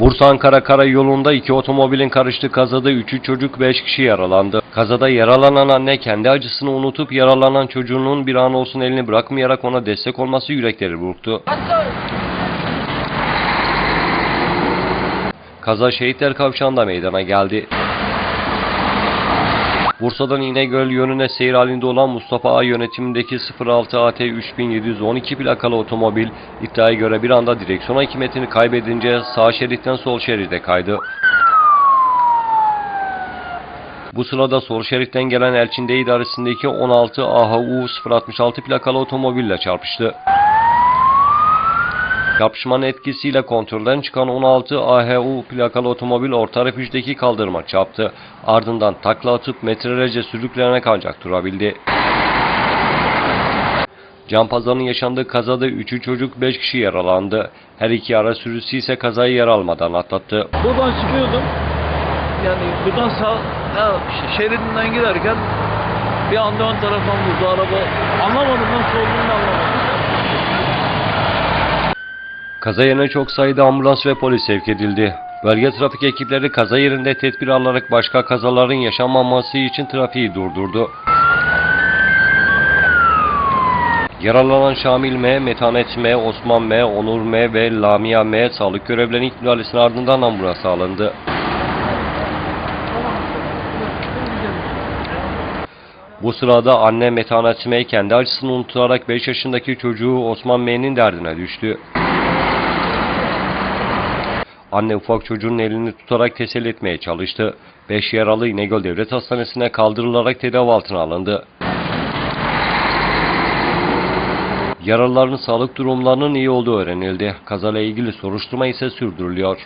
Bursa-Ankara karayolunda iki otomobilin karıştığı kazada 3'ü çocuk 5 kişi yaralandı. Kazada yaralanan anne kendi acısını unutup yaralanan çocuğunun bir an olsun elini bırakmayarak ona destek olması yürekleri burktu. Kaza Şehitler Kavşağı'nda meydana geldi. Bursa'dan İnegöl yönüne seyir halinde olan Mustafa A yönetimindeki 06 AT 3712 plakalı otomobil iddiaya göre bir anda direksiyon hakimiyetini kaybedince sağ şeritten sol şeride kaydı. Bu sırada sol şeritten gelen Elçinde idaresindeki 16 AHU 066 plakalı otomobille çarpıştı. Çarpışmanın etkisiyle kontrolden çıkan 16 AHU plakalı otomobil orta refüjdeki kaldırıma çarptı. Ardından takla atıp metrelerce sürüklenerek ancak durabildi. Can pazarının yaşandığı kazada 3'ü çocuk 5 kişi yaralandı. Her iki ara sürüsü ise kazayı yer almadan atlattı. Buradan çıkıyordum. Yani buradan sağ ya şeridinden giderken bir anda ön taraftan vurdu araba. Anlamadım nasıl olduğunu anlamadım. Kaza yerine çok sayıda ambulans ve polis sevk edildi. Bölge trafik ekipleri kaza yerinde tedbir alarak başka kazaların yaşanmaması için trafiği durdurdu. Yaralanan Şamil M, Metanet M, Osman M, Onur M ve Lamia M sağlık görevlilerinin ilk müdahalesinin ardından ambulansa alındı. Bu sırada anne Metanet M kendi acısını unutarak 5 yaşındaki çocuğu Osman M'nin derdine düştü. Anne ufak çocuğun elini tutarak teselli etmeye çalıştı. 5 yaralı İnegöl Devlet Hastanesi'ne kaldırılarak tedavi altına alındı. Yaralıların sağlık durumlarının iyi olduğu öğrenildi. Kazayla ilgili soruşturma ise sürdürülüyor.